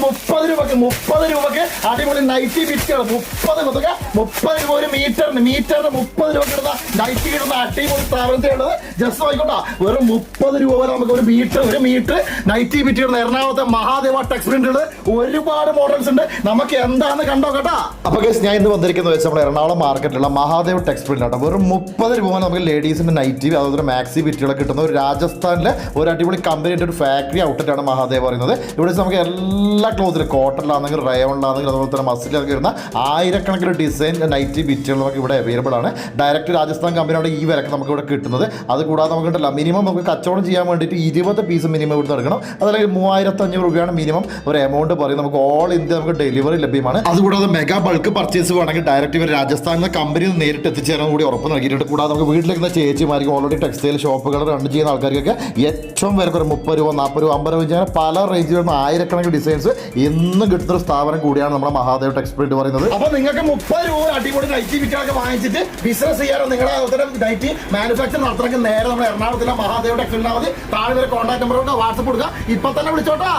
മുപ്പത് രൂപക്ക് മുപ്പത് രൂപക്ക് അടിപൊളി നൈറ്റി ബിറ്റുകൾ മുപ്പത് കൊടുക്ക മുപ്പത് രൂപ ഒരു മീറ്ററിന് മീറ്ററിന് മുപ്പത് രൂപ കിട്ടുന്ന നൈറ്റി കിട്ടുന്ന അടിപൊളി സ്ഥാപനത്തിലുള്ളത് ജസ്റ്റ് നോക്കിക്കോട്ടാ വെറും മുപ്പത് രൂപ വരെ നമുക്ക് ഒരു മീറ്റർ ഒരു മീറ്റർ നൈറ്റി ബിറ്റ് കിട്ടുന്ന എറണാകുളത്തെ മഹാദേവ ടെക്സ് പ്രിന്റുകൾ ഒരുപാട് മോഡൽസ് ഉണ്ട്. നമുക്ക് എന്താന്ന് കണ്ടോ കേട്ടാ അപ്പൊ കേസ് ഞാൻ ഇന്ന് വന്നിരിക്കുന്നത് വെച്ചാൽ നമ്മുടെ എറണാകുളം മാർക്കറ്റിലുള്ള മഹാദേവ് ടെക്സ് പ്രിന്റ് ആട്ടോ വെറും മുപ്പത് രൂപ നമുക്ക് ലേഡീസിന്റെ നൈറ്റി അതുപോലെ മാക്സി ബിറ്റുകളൊക്കെ കിട്ടുന്ന ഒരു രാജസ്ഥാനിലെ ഒരു അടിപൊളി കമ്പനിയുടെ ഒരു ഫാക്ടറി ഔട്ട്ലെറ്റ് ആണ് മഹാദേവ് പറയുന്നത്. ഇവിടെ നമുക്ക് എല്ലാ ക്ലോത്തിലും കോട്ടണിലാണെങ്കിൽ റയോണിലാണെങ്കിൽ അതുപോലെ തന്നെ മസിലൊക്കെ വരുന്ന ആയിരക്കണക്കിന് ഡിസൈൻ നൈറ്റി ബിറ്റുകൾ നമുക്ക് ഇവിടെ അവൈലബിൾ ആണ്. ഡയറക്റ്റ് രാജസ്ഥാൻ കമ്പനിയുടെ ഈ വിലക്ക് നമുക്ക് ഇവിടെ കിട്ടുന്നത്. അത് കൂടാതെ നമുക്ക് ഉണ്ടല്ല മിനിമം നമുക്ക് കച്ചവടം ചെയ്യാൻ വേണ്ടിയിട്ട് ഇരുപത് പീസ് മിനിമം ഇവിടുന്ന് എടുക്കണം. അതല്ലെങ്കിൽ മൂവായിരത്തി അഞ്ഞൂറ് രൂപയാണ് മിനിമം ഒരു എമൗണ്ട് പറയും. നമുക്ക് ഓൾ ഇന്ത്യ നമുക്ക് ഡെലിവറി ലഭ്യമാണ്. അതുകൂടാതെ മെഗാ ബൾക്ക് പർച്ചേസ് വേണമെങ്കിൽ ഡയറക്റ്റ് ഇവർ രാജസ്ഥാനിലെ കമ്പനിയിൽ കമ്പനി നേരിട്ട് എത്തിച്ചേരാൻ കൂടി ഉറപ്പ് നൽകിയിട്ടുണ്ട്. കൂടാതെ നമുക്ക് വീട്ടിലേക്ക് ചേച്ചിമാർക്ക് ഓൾറെഡി ടെക്സ്റ്റൈൽ ഷോപ്പുകൾ റൺ ചെയ്യുന്ന ആൾക്കാർക്കൊക്കെ ഏറ്റവും വിലക്ക് ഒരു മുപ്പത് രൂപ നാൽപ്പത് രൂപ അമ്പത് രൂപ പല റേഞ്ചിൽ ആയിരക്കണക്കിന് ഡിസൈൻസ് ഇന്ന് കിട്ടുന്ന ഒരു സ്ഥാപനം കൂടിയാണ് നമ്മുടെ മഹാദേവ് ടെക്സ്പെർട്ട് പറയുന്നത്. അപ്പൊ നിങ്ങൾക്ക് മുപ്പത് രൂപ അടിപൊളി നൈറ്റി വിറ്റൊക്കെ വാങ്ങിച്ചിട്ട് ബിസിനസ് ചെയ്യാനോ നിങ്ങളുടെ അവസരം നൈറ്റി മാനുഫാക്ചർ നടത്തണമെങ്കിൽ നേരെ നമ്മുടെ എറണാകുളത്തിലെ മഹാദേവ് മതി. താഴെ വരെ കോൺടാക്ട് നമ്പർ കൊടുക്കുക വാട്സപ്പ് കൊടുക്കുക ഇപ്പൊ തന്നെ വിളിച്ചോട്ടാ.